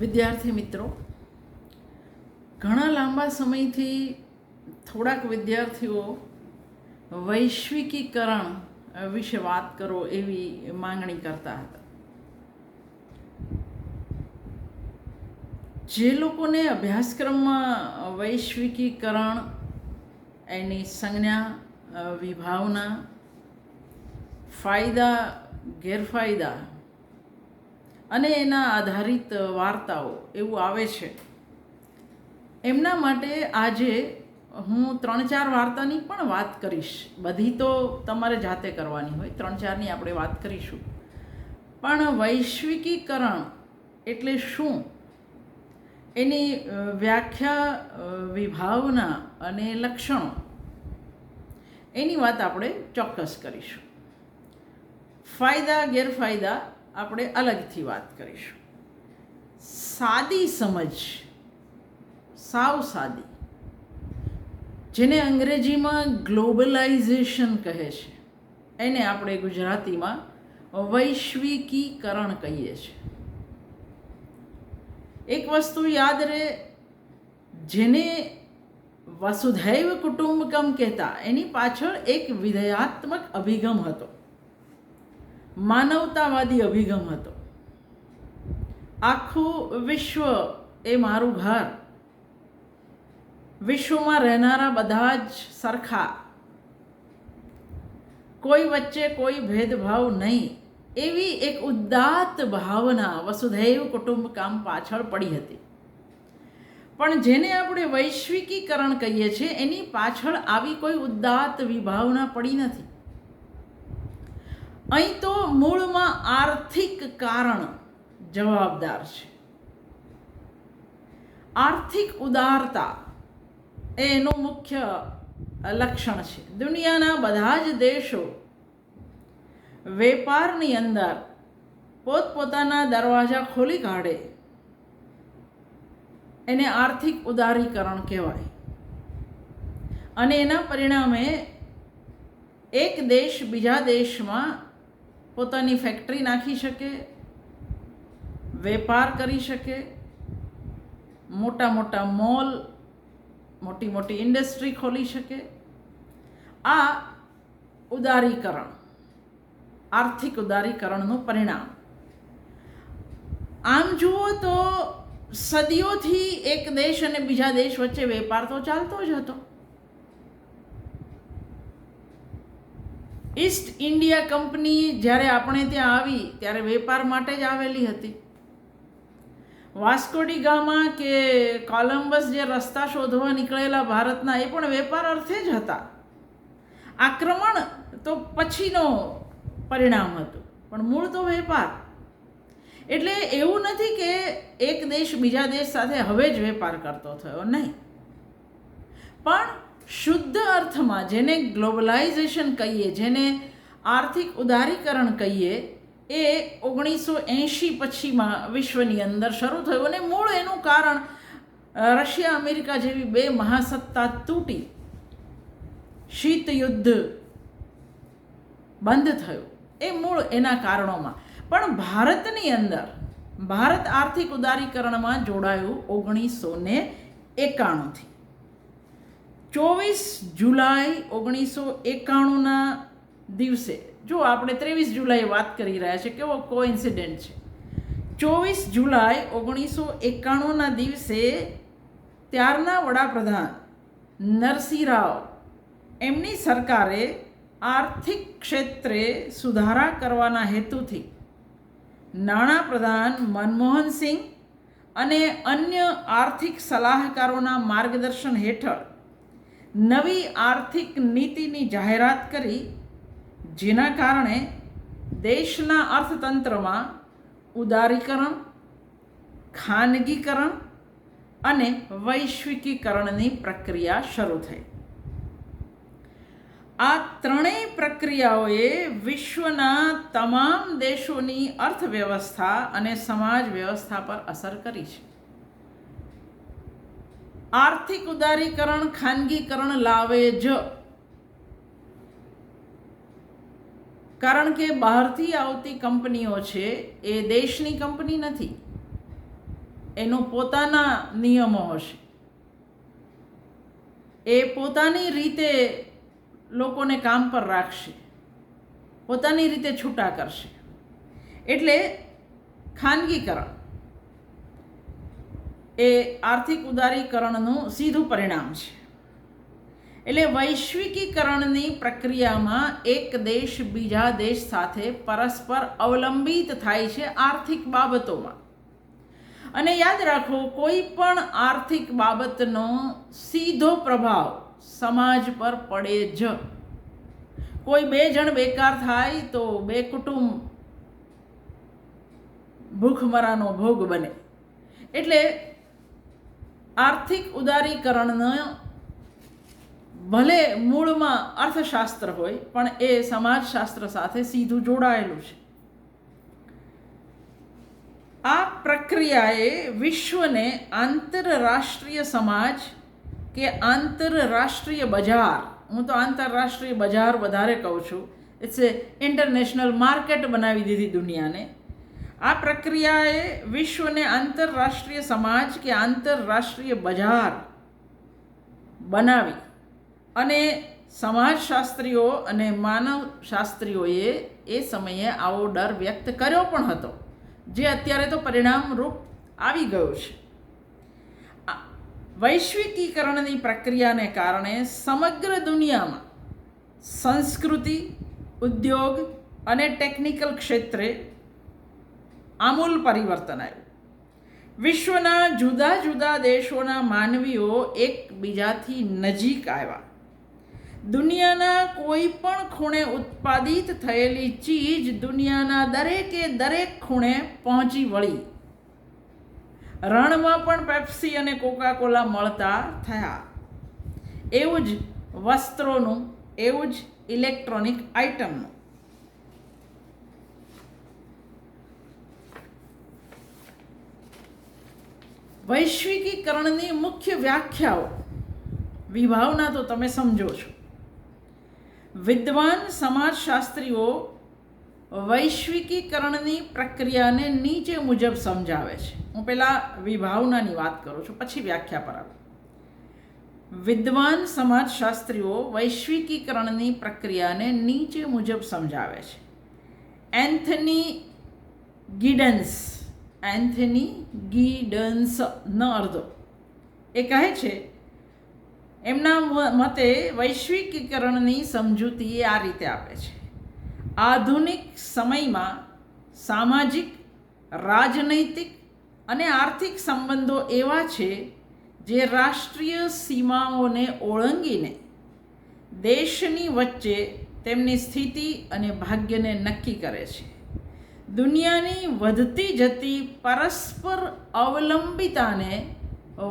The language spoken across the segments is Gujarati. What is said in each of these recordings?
વિદ્યાર્થી મિત્રો, ઘણા લાંબા સમયથી થોડાક વિદ્યાર્થીઓ વૈશ્વિકીકરણ વિશે વાત કરો એવી માંગણી કરતા હતા. જે લોકોને અભ્યાસક્રમમાં વૈશ્વિકીકરણ, એની સંજ્ઞા વિભાવના, ફાયદા, ગેરફાયદા અને એના આધારિત વાર્તાઓ એવું આવે છે. એમના માટે આજે હું ત્રણ ચાર વાર્તાની પણ વાત કરીશ. બધી તો તમારે જાતે કરવાની હોય, ત્રણ ચારની આપણે વાત કરીશું. પણ વૈશ્વિકીકરણ એટલે શું? એની વ્યાખ્યા વિભાવના અને લક્ષણો. એની વાત આપણે ચોક્કસ કરીશું. ફાયદા, ગેરફાયદા આપણે અલગથી વાત કરીશું. સાદી સમજ, સાવ સાદી, જેને અંગ્રેજીમાં ગ્લોબલાઇઝેશન કહે છે. એને આપણે ગુજરાતીમાં વૈશ્વિકીકરણ કહીએ છીએ. એક વસ્તુ યાદ રહે, જેને વસુધૈવ કુટુંબકમ કહેતા, એની પાછળ એક વિધેયાત્મક અભિગમ હતો. માનવતાવાદી અભિગમ હતો. આખું વિશ્વ એ મારું ઘર. વિશ્વમાં રહેનારા બધા જ સરખા. કોઈ વચ્ચે કોઈ ભેદભાવ નહીં. એવી એક ઉદાત્ત ભાવના વસુધૈવ કુટુંબકામ પાછળ પડી હતી. પણ જેને આપણે વૈશ્વિકીકરણ કહીએ છીએ, એની પાછળ આવી કોઈ ઉદાત્ત વિભાવના પડી નથી. અહીં તો મૂળમાં આર્થિક કારણ જવાબદાર છે. આર્થિક ઉદારતા એનું મુખ્ય લક્ષણ છે. દુનિયાના બધા જ દેશો વેપારની અંદર પોતપોતાના દરવાજા ખોલી કાઢે. એને આર્થિક ઉદારીકરણ કહેવાય. અને એના પરિણામે એક દેશ બીજા દેશમાં પોતાની ફેક્ટરી નાખી શકે, વેપાર કરી શકે, મોટા મોટા મોલ મોટી મોટી ઇન્ડસ્ટ્રી ખોલી શકે. આ ઉદારીકરણ, આર્થિક ઉદારીકરણનું પરિણામ. આમ જુઓ તો સદીઓથી એક દેશ અને બીજા દેશ વચ્ચે વેપાર તો ચાલતો જ હતો. ઈસ્ટ ઇન્ડિયા કંપની જ્યારે આપણે ત્યાં આવી, ત્યારે વેપાર માટે જ આવેલી હતી. વાસ્કોડી ગામા કે કોલમ્બસ જે રસ્તા શોધવા નીકળેલા ભારતના, એ પણ વેપાર અર્થે જ હતા. આક્રમણ તો પછીનો પરિણામ હતું, પણ મૂળ તો વેપાર. એટલે એવું નથી કે એક દેશ બીજા દેશ સાથે હવે જ વેપાર કરતો થયો, નહીં. પણ શુદ્ધ અર્થમાં જેને ગ્લોબલાઇઝેશન કહીએ, જેને આર્થિક ઉદારીકરણ કહીએ, એ ઓગણીસો એંશી પછીમાં વિશ્વની અંદર શરૂ થયું અને મૂળ એનું કારણ રશિયા, અમેરિકા જેવી બે મહાસત્તા તૂટી. શીત યુદ્ધ બંધ થયું. એ મૂળ એના કારણોમાં. પણ ભારતની અંદર, ભારત આર્થિક ઉદારીકરણમાં જોડાયું ઓગણીસો ને એકાણુંથી. ચોવીસ જુલાઈ ઓગણીસો એકાણુંના દિવસે. જો આપણે ત્રેવીસ જુલાઈ વાત કરી રહ્યા છે કેવો કોઇન્સિડન્ટ છે. ચોવીસ જુલાઈ ઓગણીસો એકાણુંના દિવસે ત્યારના વડાપ્રધાન નરસિંહ રાવ એમની સરકારે આર્થિક ક્ષેત્રે સુધારા કરવાના હેતુથી નાણાપ્રધાન મનમોહન સિંહ અને અન્ય આર્થિક સલાહકારોના માર્ગદર્શન હેઠળ નવી આર્થિક નીતિની જાહેરાત કરી, જેના કારણે દેશના અર્થતંત્રમાં ઉદારીકરણ, ખાનગીકરણ અને વૈશ્વિકીકરણની પ્રક્રિયા શરૂ થઈ. આ ત્રણેય પ્રક્રિયાઓએ વિશ્વના તમામ દેશોની અર્થવ્યવસ્થા અને સમાજ વ્યવસ્થા પર અસર કરી છે. આર્થિક ઉદારીકરણ, ખાનગીકરણ લાવે જ. કારણ કે બહારથી આવતી કંપનીઓ છે, એ દેશની કંપની નથી. એનો પોતાના નિયમો હશે. એ પોતાની રીતે લોકોને કામ પર રાખશે. પોતાની રીતે છૂટા કરશે. એટલે ખાનગીકરણ. એ આર્થિક ઉદારીકરણનું સીધું પરિણામ છે. એટલે વૈશ્વિકીકરણની પ્રક્રિયામાં એક દેશ બીજા દેશ સાથે પરસ્પર અવલંબિત થાય છે આર્થિક બાબતોમાં. અને યાદ રાખો, કોઈ પણ આર્થિક બાબતનો સીધો પ્રભાવ સમાજ પર પડે જ. કોઈ બે જણ બેકાર થાય તો બે કુટુંબ ભૂખમરાનો ભોગ બને. એટલે આર્થિક ઉદારીકરણનો ભલે મૂળમાં અર્થશાસ્ત્ર હોય, પણ એ સમાજશાસ્ત્ર સાથે સીધું જોડાયેલું છે. આ પ્રક્રિયાએ વિશ્વને આંતરરાષ્ટ્રીય સમાજ કે આંતરરાષ્ટ્રીય બજાર, હું તો આંતરરાષ્ટ્રીય બજાર વધારે કહું છું ઇટ્સ એ ઇન્ટરનેશનલ માર્કેટ બનાવી દીધી દુનિયાને આ પ્રક્રિયાએ વિશ્વને આંતરરાષ્ટ્રીય સમાજ કે આંતરરાષ્ટ્રીય બજાર બનાવી અને સમાજશાસ્ત્રીઓ અને માનવશાસ્ત્રીઓએ એ સમયે આવો ડર વ્યક્ત કર્યો પણ હતો, જે અત્યારે તો પરિણામરૂપ આવી ગયું છે. વૈશ્વિકીકરણની પ્રક્રિયાને કારણે સમગ્ર દુનિયામાં સંસ્કૃતિ, ઉદ્યોગ અને ટેકનિકલ ક્ષેત્રે આમૂલ પરિવર્તન આવ્યું વિશ્વના જુદા જુદા દેશોના માનવીઓ એકબીજાથી નજીક આવ્યા. દુનિયાના કોઈ પણ ખૂણે ઉત્પાદિત થયેલી ચીજ દુનિયાના દરેકે દરેક ખૂણે પહોંચી વળી. રણમાં પણ પેપ્સી અને કોકા કોલા મળતા થયા. એવું જ વસ્ત્રોનું, એવું જ ઇલેક્ટ્રોનિક આઇટમનું. વૈશ્વિકીકરણની મુખ્ય વ્યાખ્યાઓ. વિભાવના તો તમે સમજો છો. વિદ્વાન સમાજશાસ્ત્રીઓ વૈશ્વિકીકરણની પ્રક્રિયાને નીચે મુજબ સમજાવે છે. હું પહેલાં વિભાવનાની વાત કરું છું, પછી વ્યાખ્યા પર આવું. વિદ્વાન સમાજશાસ્ત્રીઓ વૈશ્વિકીકરણની પ્રક્રિયાને નીચે મુજબ સમજાવે છે. એન્થની ગિડન્સ એન્થની ગીડન્સ ન અર્ધો. એ કહે છે, એમના મતે વૈશ્વિકીકરણની સમજૂતી આ રીતે આપે છે. આધુનિક સમયમાં સામાજિક, રાજનૈતિક અને આર્થિક સંબંધો એવા છે જે રાષ્ટ્રીય સીમાઓને ઓળંગીને દેશની વચ્ચે તેમની સ્થિતિ અને ભાગ્યને નક્કી કરે છે. દુનિયાની વધતી જતી પરસ્પર અવલંબિતાને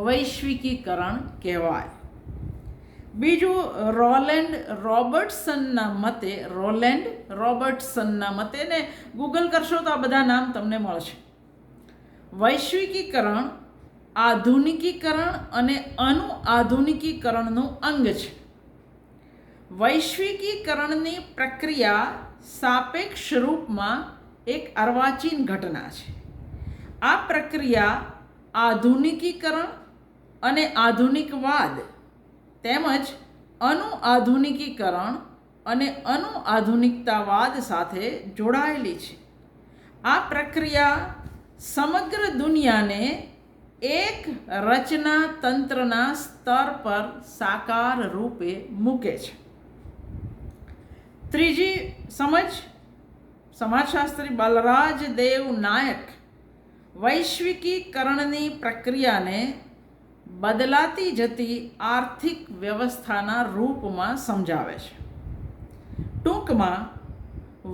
વૈશ્વિકીકરણ કહેવાય. બીજું, રોલેન્ડ રોબર્ટસનના મતે, રોલેન્ડ રોબર્ટસનના મતે ને ગૂગલ કરશો તો આ બધા નામ તમને મળશે. વૈશ્વિકીકરણ, આધુનિકીકરણ અને અનુ આધુનિકીકરણનું અંગ છે. વૈશ્વિકીકરણની પ્રક્રિયા સાપેક્ષ રૂપમાં એક અર્વાચીન ઘટના છે. આ પ્રક્રિયા આધુનિકીકરણ અને આધુનિકવાદ તેમજ અનુઆધુનિકીકરણ અને અનુઆધુનિકતાવાદ સાથે જોડાયેલી છે. આ પ્રક્રિયા સમગ્ર દુનિયાને એક રચના તંત્રના સ્તર પર સાકાર રૂપે મૂકે છે. ત્રીજી સમજ સમાજશાસ્ત્રી બલરાજ દેવ નાયક વૈશ્વિકીકરણની પ્રક્રિયાને બદલાતી જતી આર્થિક વ્યવસ્થાના રૂપમાં સમજાવે છે. ટૂંકમાં,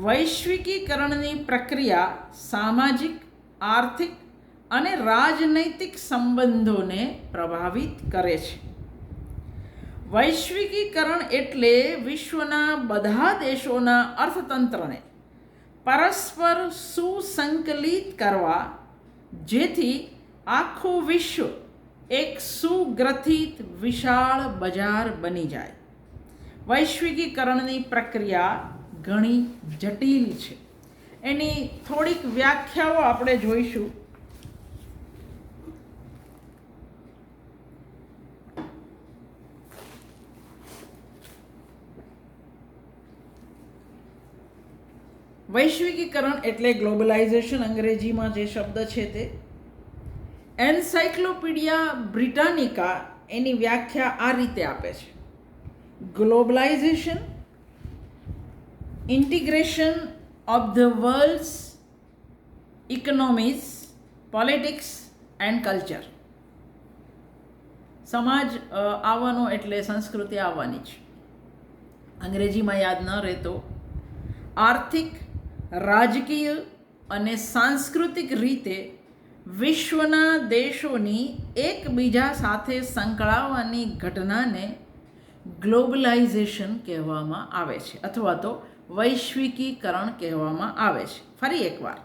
વૈશ્વિકીકરણની પ્રક્રિયા સામાજિક, આર્થિક અને રાજનૈતિક સંબંધોને પ્રભાવિત કરે છે. વૈશ્વિકીકરણ એટલે વિશ્વના બધા દેશોના અર્થતંત્રને પરસ્પર સુસંકલિત કરવા, જેથી આખું વિશ્વ એક સુગ્રથિત વિશાળ બજાર બની જાય. વૈશ્વિકીકરણની પ્રક્રિયા ઘણી જટિલ છે. એની થોડીક વ્યાખ્યાઓ આપણે જોઈશું. વૈશ્વિકીકરણ એટલે ગ્લોબલાઇઝેશન, અંગ્રેજીમાં જે શબ્દ છે તે. એન્સાઇક્લોપીડિયા બ્રિટાનિકા એની વ્યાખ્યા આ રીતે આપે છે. Globalisation, integration of the worlds, economies, politics and culture. સમાજ આવવાનો એટલે સંસ્કૃતિ આવવાની છે અંગ્રેજીમાં યાદ ન રહેતો. આર્થિક રાજકીય અને સાંસ્કૃતિક રીતે વિશ્વના દેશોની એકબીજા સાથે સંકળાવવાની ઘટનાને ગ્લોબલાઇઝેશન કહેવામાં આવે છે અથવા તો વૈશ્વિકીકરણ કહેવામાં આવે છે. ફરી એકવાર,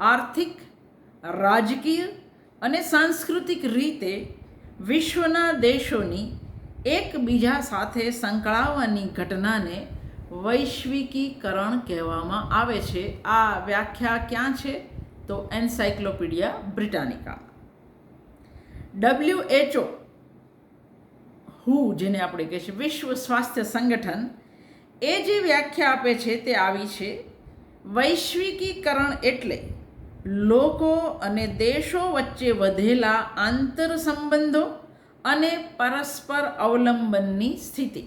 આર્થિક, રાજકીય અને સાંસ્કૃતિક રીતે વિશ્વના દેશોની એકબીજા સાથે સંકળાવવાની ઘટનાને વૈશ્વિકીકરણ કહેવામાં આવે છે. આ વ્યાખ્યા ક્યાં છે? તો એન્સાઇક્લોપીડિયા બ્રિટાનિકા. ડબલ્યુએચઓ હુ જેને આપણે કહીએ છીએ વિશ્વ સ્વાસ્થ્ય સંગઠન, એ જે વ્યાખ્યા આપે છે તે આવી છે. વૈશ્વિકીકરણ એટલે લોકો અને દેશો વચ્ચે વધેલા આંતર સંબંધો અને પરસ્પર અવલંબનની સ્થિતિ.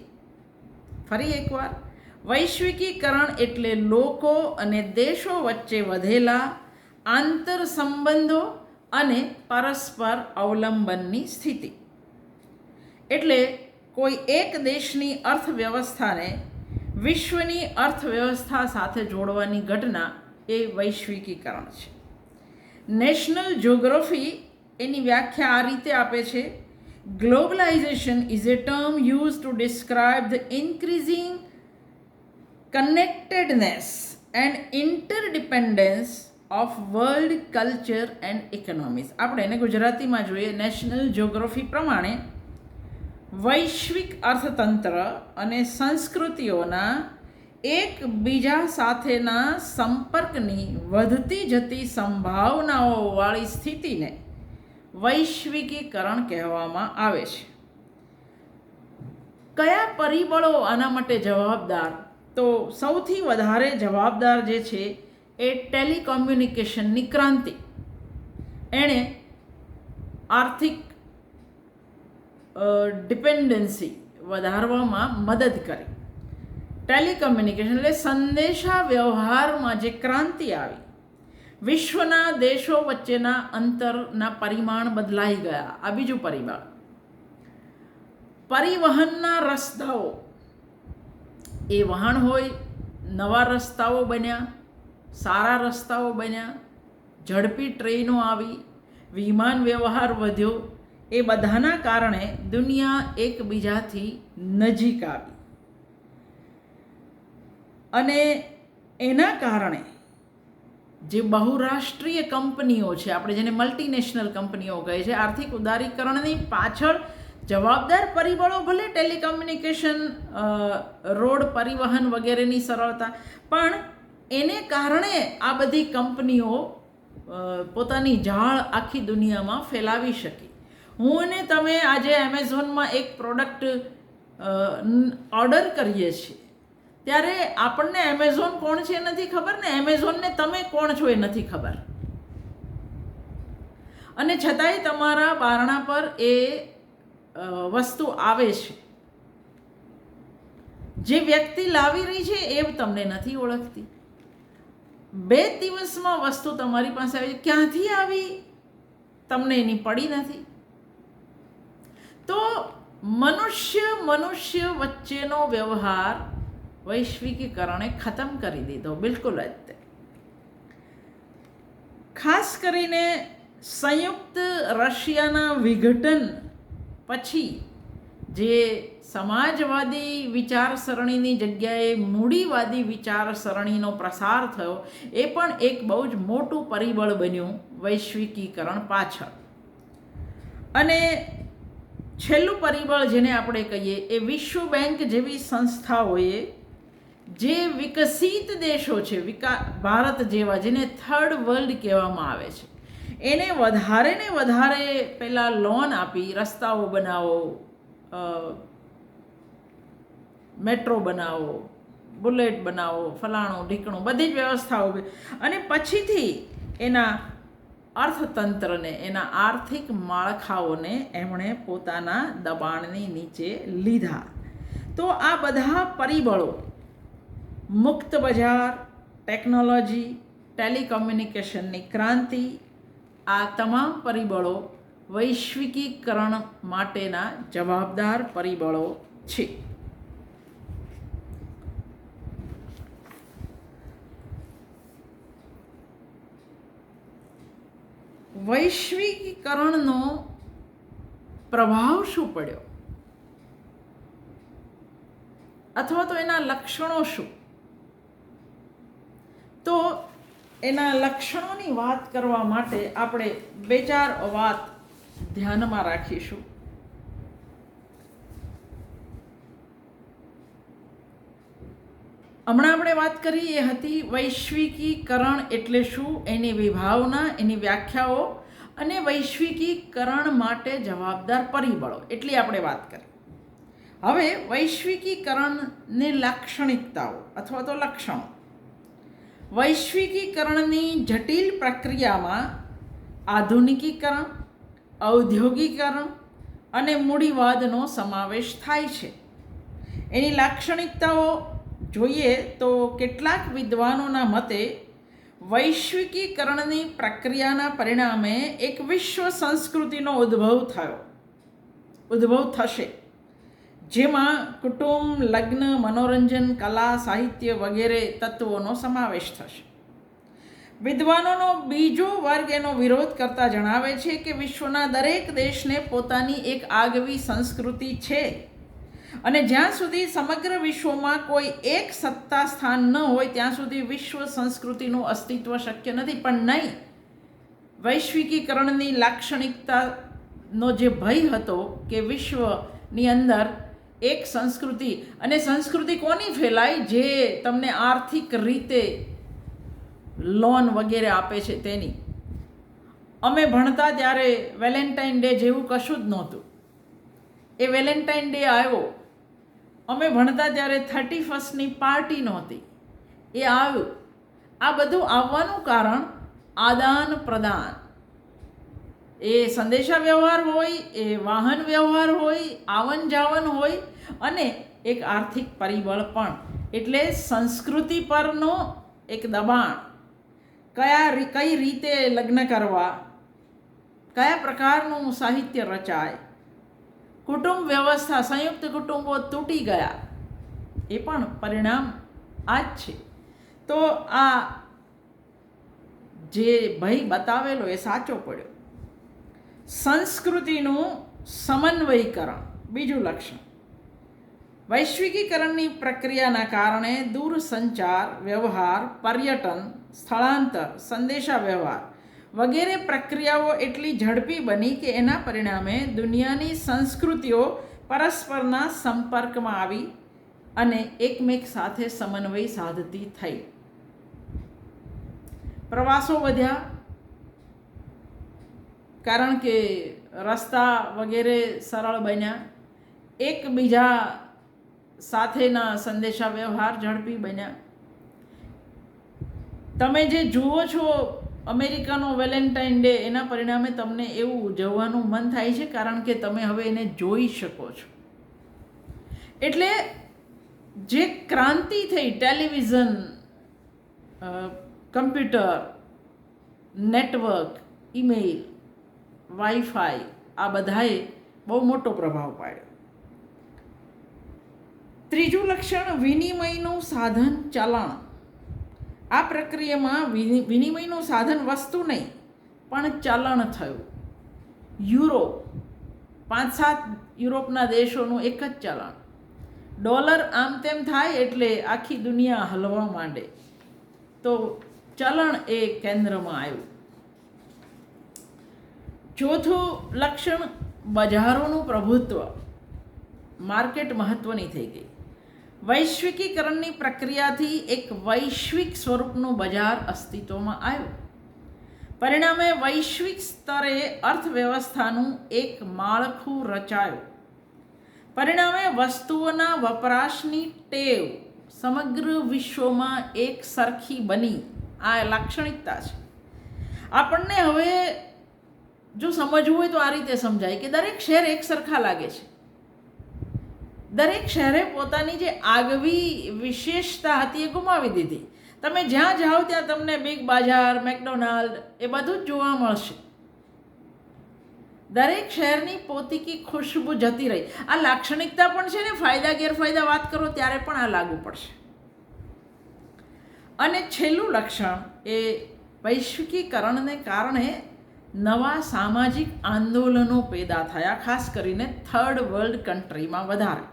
ફરી એકવાર વૈશ્વિકીકરણ એટલે લોકો અને દેશો વચ્ચે વધેલા આંતર સંબંધો અને પરસ્પર અવલંબનની સ્થિતિ. એટલે કોઈ એક દેશની અર્થવ્યવસ્થાને વિશ્વની અર્થવ્યવસ્થા સાથે જોડવાની ઘટના એ વૈશ્વિકીકરણ છે. નેશનલ જ્યોગ્રાફી એની વ્યાખ્યા આ રીતે આપે છે globalisation is a term use to describe the increasing connectedness and interdependence of world culture and economics આપણે એને ગુજરાતીમાં જોઈએ નેશનલ જ્યોગ્રાફી પ્રમાણે વૈશ્વિક અર્થતંત્ર અને સંસ્કૃતિઓના એકબીજા સાથેના સંપર્કની વધતી જતી સંભાવનાઓવાળી સ્થિતિને વૈશ્વિકીકરણ કહેવામાં આવે છે. કયા પરિબળો આના માટે જવાબદાર? તો સૌથી વધારે જવાબદાર જે છે એ ટેલિકોમ્યુનિકેશનની ક્રાંતિ. એણે આર્થિક ડિપેન્ડન્સી વધારવામાં મદદ કરી. ટેલિકમ્યુનિકેશન એટલે સંદેશા વ્યવહારમાં જે ક્રાંતિ આવી, વિશ્વના દેશો વચ્ચેના અંતરના પરિમાણ બદલાઈ ગયા. આ બીજું પરિબળ પરિવહનના રસ્તાઓ એ વહાણ હોય, નવા રસ્તાઓ બન્યા, સારા રસ્તાઓ બન્યા, ઝડપી ટ્રેનો આવી, વિમાન વ્યવહાર વધ્યો, એ બધાના કારણે દુનિયા એકબીજાથી નજીક આવી. અને એના કારણે જે બહુરાષ્ટ્રીય કંપનીઓ છે, આપણે જેને મલ્ટીનેશનલ કંપનીઓ કહે છે, આર્થિક ઉદારીકરણની પાછળ જવાબદાર પરિબળો ભલે ટેલિકમ્યુનિકેશન રોડ પરિવહન વગેરેની સરળતા, પણ એને કારણે આ બધી કંપનીઓ પોતાની જાળ આખી દુનિયામાં ફેલાવી શકી. હું અને તમે આજે એમેઝોનમાં એક પ્રોડક્ટ ઓર્ડર કરીએ છીએ. ત્યારે આપણને એમેઝોન કોણ છે નથી ખબર ને? એમેઝોનને તમે કોણ છો એ નથી ખબર. અને છતાંય તમારા બારણા પર એ વસ્તુ આવે છે. જે વ્યક્તિ લાવી રહી છે એ તમને નથી ઓળખતી. બે દિવસમાં વસ્તુ તમારી પાસે આવી ક્યાંથી આવી? તમને એની પડી નથી. તો મનુષ્ય મનુષ્ય વચ્ચેનો વ્યવહાર વૈશ્વિકીકરણે ખતમ કરી દીધો. બિલકુલ જ ખાસ કરીને સંયુક્ત રશિયાના વિઘટન પછી જે સમાજવાદી વિચારસરણીની જગ્યાએ મૂડીવાદી વિચારસરણીનો પ્રસાર થયો, એ પણ એક બહુ જ મોટું પરિબળ બન્યું વૈશ્વિકીકરણ પાછળ. અને છેલ્લું પરિબળ જેને આપણે કહીએ, એ વિશ્વ બેંક જેવી સંસ્થાઓએ જે વિકસિત દેશો છે, વિકા, ભારત જેવા જેને થર્ડ વર્લ્ડ કહેવામાં આવે છે એને વધારે ને વધારે પહેલાં લોન આપી, રસ્તાઓ બનાવો મેટ્રો બનાવો બુલેટ બનાવો, ફલાણું, ઢીકણું, બધી જ વ્યવસ્થાઓ અને પછીથી એના અર્થતંત્રને, એના આર્થિક માળખાઓને એમણે પોતાના દબાણની નીચે લીધા. તો આ બધા પરિબળો, મુક્ત બજાર, ટેકનોલોજી, ટેલિકોમ્યુનિકેશનની ક્રાંતિ આ તમામ પરિબળો વૈશ્વિકીકરણ માટેના જવાબદાર પરિબળો છે. વૈશ્વિકીકરણનો પ્રભાવ શું પડ્યો? અથવા તો એના લક્ષણો શું? તો એના લક્ષણોની વાત કરવા માટે આપણે બે ચાર વાત ધ્યાનમાં રાખીશું. હમણાં આપણે વાત કરી એ હતી વૈશ્વિકીકરણ એટલે શું, એની વિભાવના, એની વ્યાખ્યાઓ અને વૈશ્વિકીકરણ માટે જવાબદાર પરિબળો, એટલી આપણે વાત કરી. હવે વૈશ્વિકીકરણની લાક્ષણિકતાઓ અથવા તો લક્ષણો. વૈશ્વિકીકરણની જટિલ પ્રક્રિયામાં આધુનિકીકરણ, ઔદ્યોગિકરણ અને મૂડીવાદનો સમાવેશ થાય છે. એની લાક્ષણિકતાઓ જોઈએ તો કેટલાક વિદ્વાનોના મતે, વૈશ્વિકીકરણની પ્રક્રિયાના પરિણામે એક વિશ્વ સંસ્કૃતિનો ઉદ્ભવ થયો. ઉદ્ભવ થશે. જેમાં કુટુંબ, લગ્ન, મનોરંજન, કલા, સાહિત્ય વગેરે તત્વોનો સમાવેશ થશે. વિદ્વાનોનો બીજો વર્ગ એનો વિરોધ કરતા જણાવે છે કે વિશ્વના દરેક દેશને પોતાની એક આગવી સંસ્કૃતિ છે અને જ્યાં સુધી સમગ્ર વિશ્વમાં કોઈ એક સત્તા સ્થાન ન હોય, ત્યાં સુધી વિશ્વ સંસ્કૃતિનું અસ્તિત્વ શક્ય નથી. પણ નહીં, વૈશ્વિકીકરણની લાક્ષણિકતાનો જે ભય હતો કે વિશ્વની અંદર એક સંસ્કૃતિ. અને સંસ્કૃતિ કોની ફેલાય? જે તમને આર્થિક રીતે લોન વગેરે આપે છે તેની. અમે ભણતા ત્યારે વેલેન્ટાઇન ડે જેવું કશું જ નહોતું. એ વેલેન્ટાઇન ડે આવ્યો. અમે ભણતા ત્યારે થર્ટી ફર્સ્ટની પાર્ટી નહોતી. એ આવ્યું. આ બધું આવવાનું કારણ આદાન પ્રદાન. એ સંદેશા વ્યવહાર હોય, એ વાહન વ્યવહાર હોય, આવન જાવન હોય અને એક આર્થિક પરિબળ પણ. એટલે સંસ્કૃતિ પરનો એક દબાણ. કયા કઈ રીતે લગ્ન કરવા? કયા પ્રકારનું સાહિત્ય રચાય? કુટુંબ વ્યવસ્થા, સંયુક્ત કુટુંબો તૂટી ગયા. એ પણ પરિણામ આ જ છે. તો આ જે ભય બતાવેલો એ સાચો પડ્યો. સંસ્કૃતિનું સમન્વયીકરણ, બીજું લક્ષણ. વૈશ્વિકીકરણની પ્રક્રિયાના કારણે દૂરસંચાર, વ્યવહાર, પર્યટન, સ્થળાંતર સંદેશા વ્યવહાર વગેરે પ્રક્રિયાઓ એટલી ઝડપી બની કે એના પરિણામે દુનિયાની સંસ્કૃતિઓ પરસ્પરના સંપર્કમાં આવી અને એકમેક સાથે સમન્વય સાધતી થઈ. પ્રવાસો વધ્યા કારણ કે રસ્તા વગેરે સરળ બન્યા. એકબીજા સાથેના સંદેશા વ્યવહાર ઝડપી બન્યા. તમે જે જુઓ છો અમેરિકાનો વેલેન્ટાઇન ડે, એના પરિણામે તમને એવું જવાનું મન થાય છે કારણ કે તમે હવે એને જોઈ શકો છો. એટલે જે ક્રાંતિ થઈ television computer, network email wifi, આ બધાએ બહુ મોટો પ્રભાવ પાડ્યો. ત્રીજું લક્ષણ વિનિમયનું સાધન ચલણ. આ પ્રક્રિયામાં વિનિમયનું સાધન વસ્તુ નહીં, પણ ચલણ થયું. યુરો પાંચ સાત યુરોપના દેશોનું એક જ ચલણ. ડોલર આમ તેમ થાય એટલે આખી દુનિયા હલવા માંડે. તો ચલણ એ કેન્દ્રમાં આવ્યું. ચોથું લક્ષણ બજારોનું પ્રભુત્વ. માર્કેટ મહત્ત્વની થઈ ગઈ. વૈશ્વિકીકરણની પ્રક્રિયાથી એક વૈશ્વિક સ્વરૂપનું બજાર અસ્તિત્વમાં આવ્યું. પરિણામે વૈશ્વિક સ્તરે અર્થવ્યવસ્થાનું એક માળખું રચાયું. પરિણામે વસ્તુઓના વપરાશની ટેવ સમગ્ર વિશ્વમાં એક સરખી બની. આ લાક્ષણિકતા છે. આપણને હવે જો સમજવું હોય તો આ રીતે સમજાય કે દરેક શહેર એક સરખા લાગે છે. દરેક શહેરે પોતાની જે આગવી વિશેષતા હતી એ ગુમાવી દીધી. તમે જ્યાં જાઓ ત્યાં તમને બિગ બાજાર મેકડોનાલ્ડ એ બધું જ જોવા મળશે. દરેક શહેરની પોતીકી ખુશ્બુ જતી રહી. આ લાક્ષણિકતા પણ છે ને, ફાયદા, ગેરફાયદા વાત કરો ત્યારે પણ આ લાગુ પડશે. અને છેલ્લું લક્ષણ એ વૈશ્વિકીકરણને કારણે નવા સામાજિક આંદોલનો પેદા થયા, ખાસ કરીને થર્ડ વર્લ્ડ કન્ટ્રીમાં વધારે.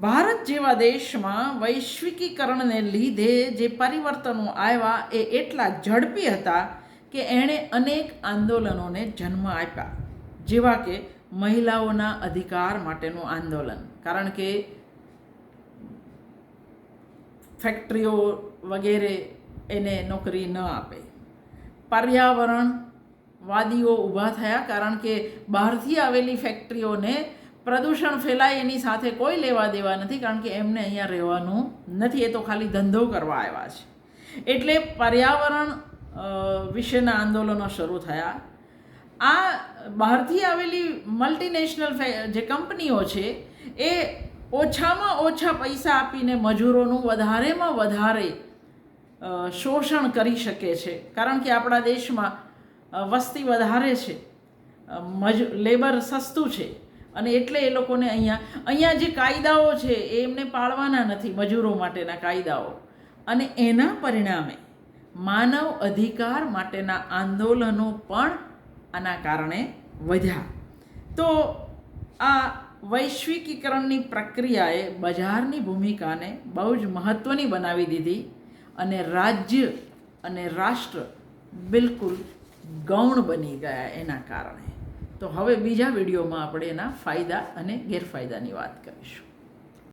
ભારત જેવા દેશમાં વૈશ્વિકીકરણને લીધે જે પરિવર્તનો આવ્યા એ એટલા ઝડપી હતા કે એણે અનેક આંદોલનોને જન્મ આપ્યા. જેવા કે મહિલાઓના અધિકાર માટેનું આંદોલન. કારણ કે ફેક્ટરીઓ વગેરે એને નોકરી ન આપે. પર્યાવરણવાદીઓ ઊભા થયા કારણ કે બહારથી આવેલી ફેક્ટરીઓને પ્રદૂષણ ફેલાય એની સાથે કોઈ લેવા દેવા નથી, કારણ કે એમને અહીંયા રહેવાનું નથી. એ તો ખાલી ધંધો કરવા આવ્યા છે. એટલે પર્યાવરણ વિશેના આંદોલનો શરૂ થયા. આ બહારથી આવેલી મલ્ટીનેશનલ જે કંપનીઓ છે, એ ઓછામાં ઓછા પૈસા આપીને મજૂરોનું વધારેમાં વધારે શોષણ કરી શકે છે. કારણ કે આપણા દેશમાં વસ્તી વધારે છે. મજ, લેબર સસ્તું છે. અને એટલે એ લોકોને અહીંયા અહીંયા જે કાયદાઓ છે એ એમને પાળવાના નથી મજૂરો માટેના કાયદાઓ. અને એના પરિણામે માનવ અધિકાર માટેના આંદોલનો પણ આના કારણે વધ્યા. તો આ વૈશ્વિકીકરણની પ્રક્રિયાએ બજારની ભૂમિકાને બહુ જ મહત્ત્વની બનાવી દીધી અને રાજ્ય અને રાષ્ટ્ર બિલકુલ ગૌણ બની ગયા એના કારણે. તો હવે બીજા વિડીયોમાં આપણે એના ફાયદા અને ગેરફાયદાની વાત કરીશું.